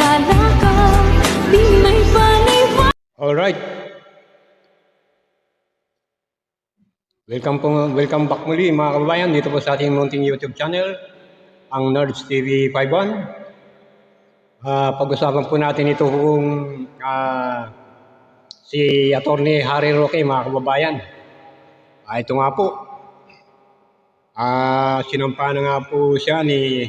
kilala ka Alright. Welcome po, welcome back muli mga kababayan dito po sa ating munting YouTube channel, ang Nerds TV 51. Ah, pag-usapan po natin ito kung ah, si Attorney Harry Roque mga kababayan. Ah, ito nga po. Ah, sinampa na nga po siya ni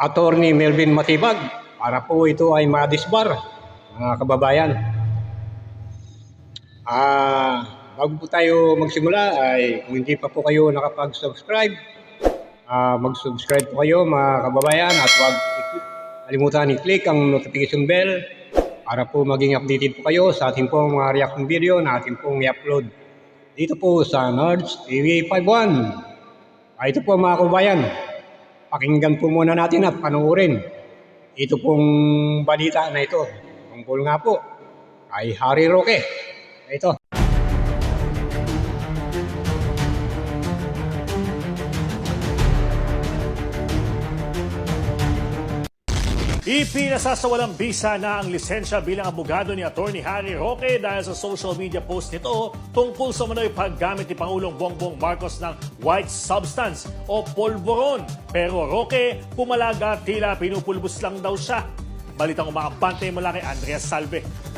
Attorney Melvin Matibag para po ito ay madisbar mga kababayan. Ah, bago po tayo magsimula ay kung hindi pa po kayo nakapag-subscribe, ah, mag-subscribe po kayo mga kababayan at huwag kalimutan i-click ang notification bell para po maging updated po kayo sa ating pong mga reaction video na ating pong i-upload dito po sa Nerds TV 51. Ah, ito po mga kababayan, pakinggan po muna natin at panoorin ito pong balita na ito. Tungkol nga po kay Harry Roque. Ito. Ipinasasawalang bisa na ang lisensya bilang abogado ni Attorney Harry Roque dahil sa social media post nito tungkol sa manoy paggamit ni Pangulong Bongbong Marcos ng white substance o polvoron. Pero Roque, pumalaga tila pinupulbos lang daw siya. Balitang umaabante mula kay Andreas Salve.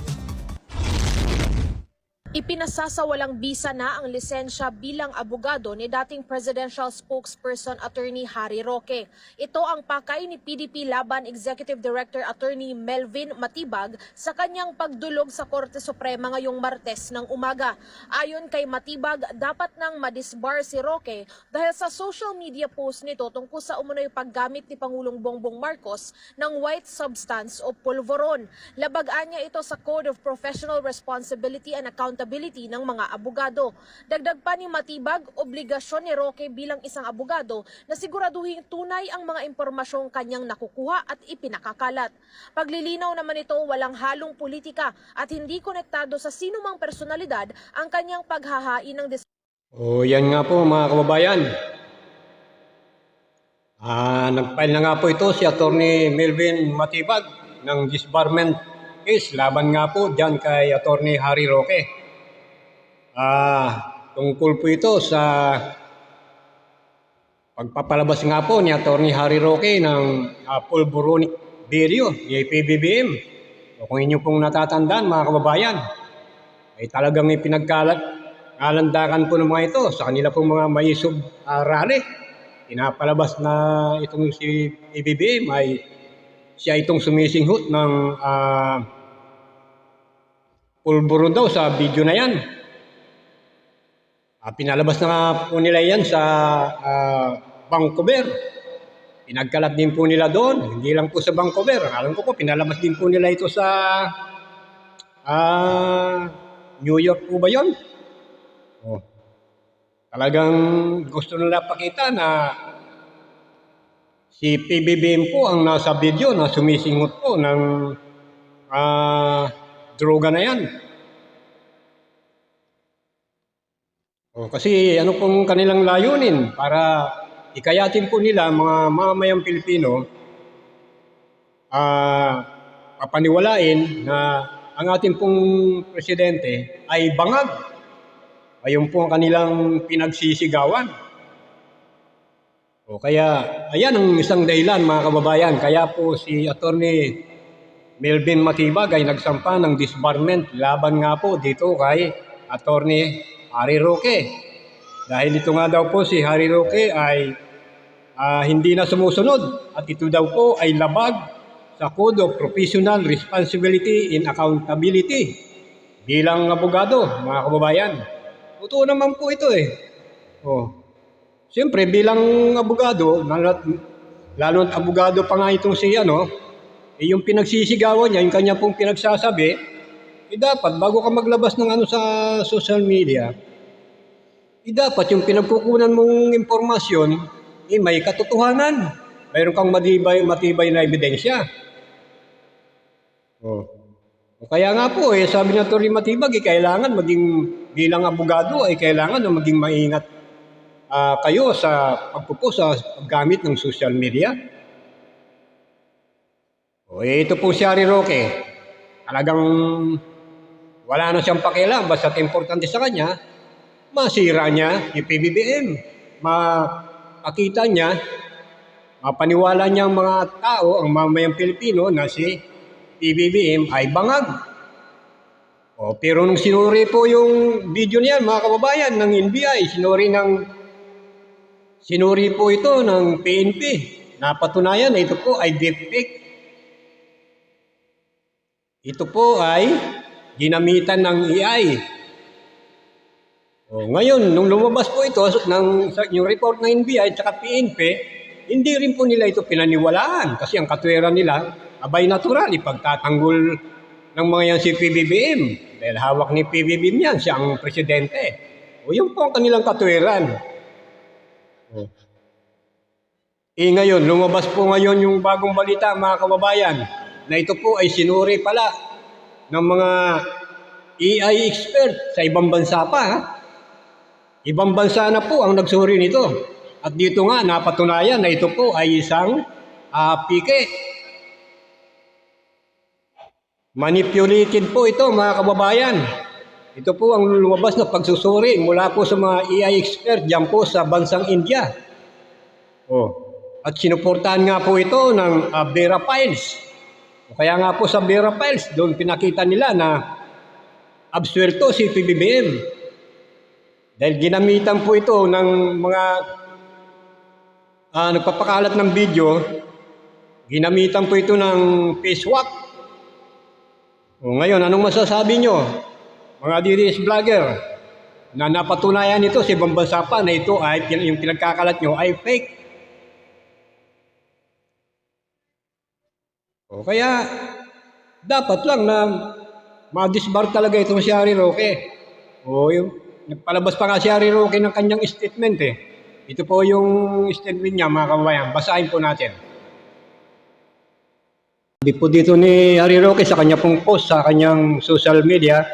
Ipinasasawalang bisa na ang lisensya bilang abogado ni dating presidential spokesperson attorney Harry Roque. Ito ang pakay ni PDP Laban Executive Director Attorney Melvin Matibag sa kanyang pagdulog sa Korte Suprema ngayong Martes ng umaga. Ayon kay Matibag, dapat nang madisbar si Roque dahil sa social media post nito tungkol sa umunoy paggamit ni Pangulong Bongbong Marcos ng white substance o polvoron. Labagaan niya ito sa Code of Professional Responsibility and Accountability ng mga abogado. Dagdag pa ni Matibag, obligasyon ni Roque bilang isang abogado na siguraduhin tunay ang mga impormasyong kanyang nakukuha at ipinakakalat. Paglilinaw naman ito, walang halong politika at hindi konektado sa sinumang personalidad ang kanyang paghahain ng dis- O yan nga po mga kababayan. Ah, nag-file na nga po ito si Attorney Melvin Matibag ng disbarment case laban nga po dyan kay Attorney Harry Roque. Ah, tungkol po ito sa pagpapalabas nga po ni Attorney Harry Roque ng uh, pulboronic video ni PBBM. O kung inyo pong natatandaan mga kababayan, ay talagang ipinagkalat kalandakan po ng mga ito sa kanila pong mga maisog uh, rally. Pinapalabas na itong si PBBM ay siya itong sumisinghot ng uh, pulburon daw sa video na yan. Ah, pinalabas na nga po nila yan sa ah, Vancouver. Pinagkalat din po nila doon, hindi lang po sa Vancouver. Alam ko po, pinalabas din po nila ito sa ah, New York po ba yun? Oh. Talagang gusto nila pakita na si PBBM po ang nasa video na sumisingot po ng ah, droga na yan. O, kasi ano pong kanilang layunin para ikayatin po nila mga mamamayang Pilipino ah papaniwalain na ang ating pong presidente ay bangag. Ayun po ang kanilang pinagsisigawan. O kaya, ayan ang isang dahilan mga kababayan. Kaya po si Attorney Melvin Matibag ay nagsampa ng disbarment laban nga po dito kay Attorney Harry Roque. Dahil ito nga daw po si Harry Roque ay ah, hindi na sumusunod at ito daw po ay labag sa Code of Professional Responsibility in Accountability bilang abogado, mga kababayan. Totoo naman po ito eh. Oh. Siyempre, bilang abogado, lalo at abogado pa nga itong si ano, eh, yung pinagsisigawan niya, yung kanya pong pinagsasabi, eh dapat, bago ka maglabas ng ano sa social media, eh dapat yung pinagkukunan mong impormasyon, eh may katotohanan. Mayroon kang matibay, matibay na ebidensya. Oh. Kaya nga po, eh, sabi na Tori Matibag, eh, kailangan maging bilang abogado, ay eh, kailangan na maging maingat ah, kayo sa pagpupo sa paggamit ng social media. O eh, ito po si Harry Roque. Talagang wala na siyang pakialam. Basta importante sa kanya, masira niya yung PBBM. Mapakita niya, mapaniwala niya ang mga tao, ang mamayang Pilipino na si PBBM ay bangag. O, pero nung sinuri po yung video niyan, mga kababayan, ng NBI, sinuri ng sinuri po ito ng PNP. Napatunayan na ito po ay deepfake. Ito po ay ginamitan ng AI. O, ngayon, nung lumabas po ito, ng, yung report ng NBI at PNP, hindi rin po nila ito pinaniwalaan kasi ang katwiran nila, abay natural, ipagtatanggol ng mga yan si PBBM. Dahil hawak ni PBBM yan, siya ang presidente. O yun po ang kanilang katwiran. O. Eh ngayon, lumabas po ngayon yung bagong balita mga kababayan na ito po ay sinuri pala ng mga AI expert sa ibang bansa pa. Ha? Ibang bansa na po ang nagsuri nito. At dito nga napatunayan na ito po ay isang ah, pike. Manipulated po ito mga kababayan. Ito po ang lumabas na pagsusuri mula po sa mga AI expert dyan po sa bansang India. Oh. At sinuportahan nga po ito ng ah, Vera Files. O Kaya nga po sa Vera Files, doon pinakita nila na absuelto si PBBM. Dahil ginamitan po ito ng mga ah, nagpapakalat ng video, ginamitan po ito ng face swap. O ngayon, anong masasabi nyo, mga DDS vlogger, na napatunayan nito sa ibang bansa pa na ito ay yung pinagkakalat nyo ay fake. O kaya, dapat lang na ma-disbar talaga itong si Harry Roque. O yung, nagpalabas pa nga si Harry Roque ng kanyang statement eh. Ito po yung statement niya mga kababayan. Basahin po natin. Sabi po dito ni Harry Roque sa kanya pong post sa kanyang social media,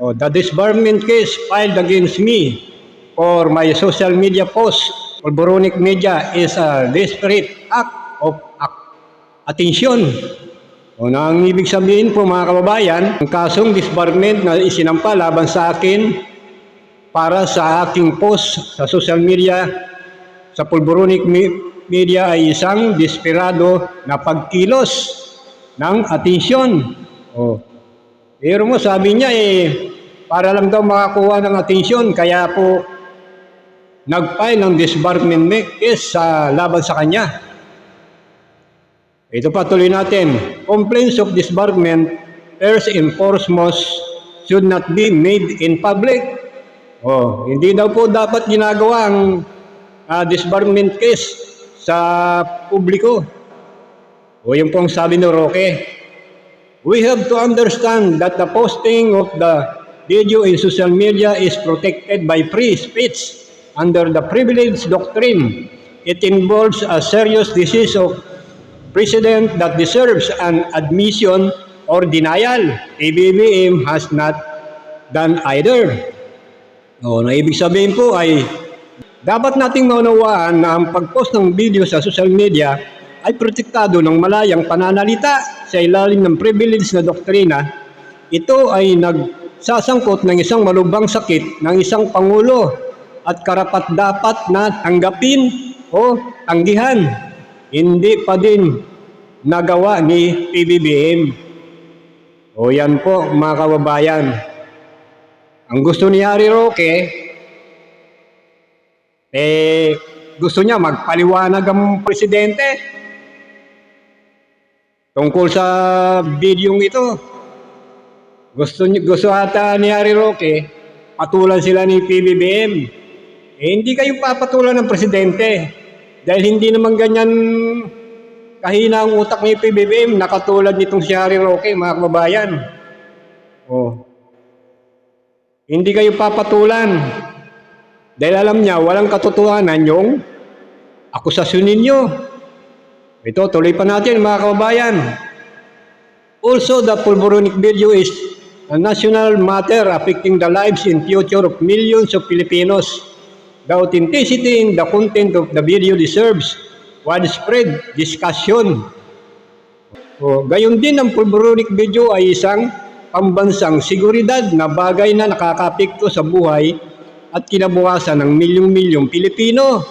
oh, the disbarment case filed against me for my social media post for Boronic Media is a desperate act of attention. O na ang ibig sabihin po mga kababayan, ang kasong disbarment na isinampa laban sa akin para sa aking post sa social media sa Pulboronic Me- Media ay isang desperado na pagkilos ng atensyon. Oh. Pero mo sabi niya eh, para lang daw makakuha ng atensyon, kaya po nag-file ng disbarment case sa laban sa kanya. Ito pa tuloy natin. Complaints of disbarment, first enforcement should not be made in public. Oh, hindi daw po dapat ginagawa ang ah, disbarment case sa publiko. O yung pong sabi ni Roque, We have to understand that the posting of the video in social media is protected by free speech under the privilege doctrine. It involves a serious disease of precedent that deserves an admission or denial. ABBM has not done either. O, na ibig sabihin po ay dapat nating maunawaan na ang pag-post ng video sa social media ay protektado ng malayang pananalita sa ilalim ng privilege na doktrina. Ito ay nagsasangkot ng isang malubang sakit ng isang pangulo at karapat dapat na tanggapin o tanggihan. Hindi pa din nagawa ni PBBM. O yan po mga kababayan. Ang gusto ni Harry Roque, eh, gusto niya magpaliwanag ang presidente tungkol sa bidyong ito. Gusto, gusto ata ni Harry Roque, patulan sila ni PBBM. Eh, hindi kayo papatulan ng presidente. Dahil hindi naman ganyan kahina ang utak ni PBBM, nakatulad nitong si Harry Roque, mga kababayan. Oh. Hindi kayo papatulan. Dahil alam niya, walang katotohanan yung akusasyon ninyo. Ito, tuloy pa natin mga kababayan. Also, the pulboronic video is a national matter affecting the lives and future of millions of Filipinos. The authenticity and the content of the video deserves widespread discussion. O, gayon din ang pulboronic video ay isang pambansang seguridad na bagay na nakakapekto sa buhay at kinabukasan ng milyong-milyong Pilipino.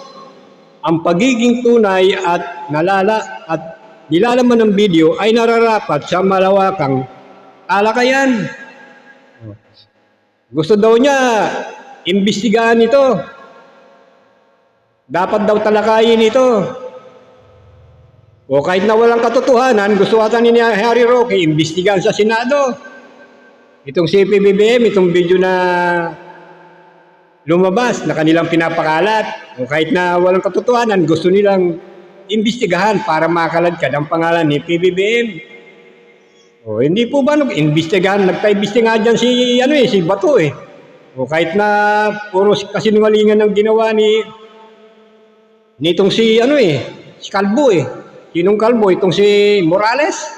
Ang pagiging tunay at nalala at nilalaman ng video ay nararapat sa malawakang talakayan. Gusto daw niya imbestigahan ito. Dapat daw talakayin ito. O kahit na walang katotohanan, gusto ata ni Harry Roque imbestigahan sa Senado. Itong si PBBM, itong video na lumabas na kanilang pinapakalat. O kahit na walang katotohanan, gusto nilang imbestigahan para makaladkad ang pangalan ni PBBM. O hindi po ba nag-imbestigahan, nagka-imbestigahan dyan si, ano eh, si Bato eh. O kahit na puro kasinungalingan ang ginawa ni nitong si ano eh, si Kalbo eh. Sinong Kalbo? Itong si Morales.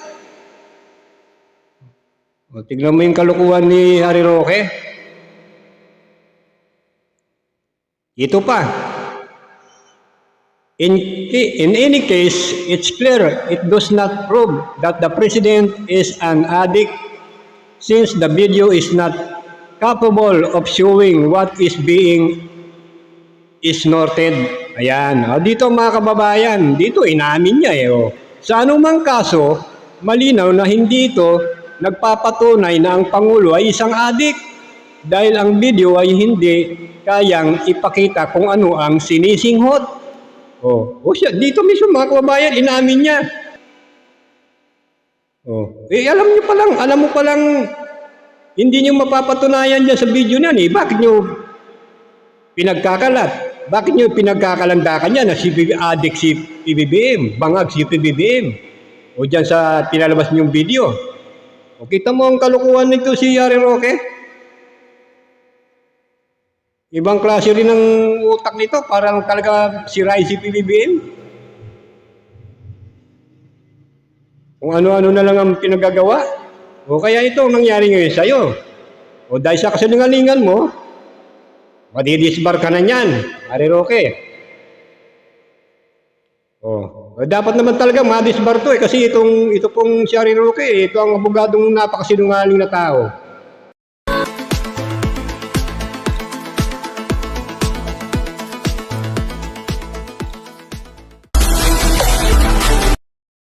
O, tignan mo yung kalukuhan ni Harry Roque. Ito pa. In, in any case, it's clear it does not prove that the president is an addict since the video is not capable of showing what is being snorted. Ayan. O, dito mga kababayan, dito inamin niya eh. O. Sa anumang kaso, malinaw na hindi ito nagpapatunay na ang Pangulo ay isang adik dahil ang video ay hindi kayang ipakita kung ano ang sinisinghot. Oh, o siya, dito mismo mga kababayan, inamin niya. Oh, eh alam niyo pa lang, alam mo pa lang, hindi niyo mapapatunayan dyan sa video niyan eh. Bakit niyo pinagkakalat? Bakit niyo pinagkakalandakan niya na si addict si PBBM, bangag si PBBM? O dyan sa pinalabas niyong video. O kita mo ang kalukuhan nito si Yari Roque? Ibang klase rin ng utak nito, parang talaga si Rai si PBBM. Kung ano-ano na lang ang pinagagawa. O kaya ito ang nangyari ngayon sa'yo. O dahil sa kasalingalingan mo, madidisbar ka na niyan, Ari Roque. Eh, dapat naman talaga madisbar to eh kasi itong ito pong si Ari Roque, eh, ito ang abogadong napakasinungaling na tao.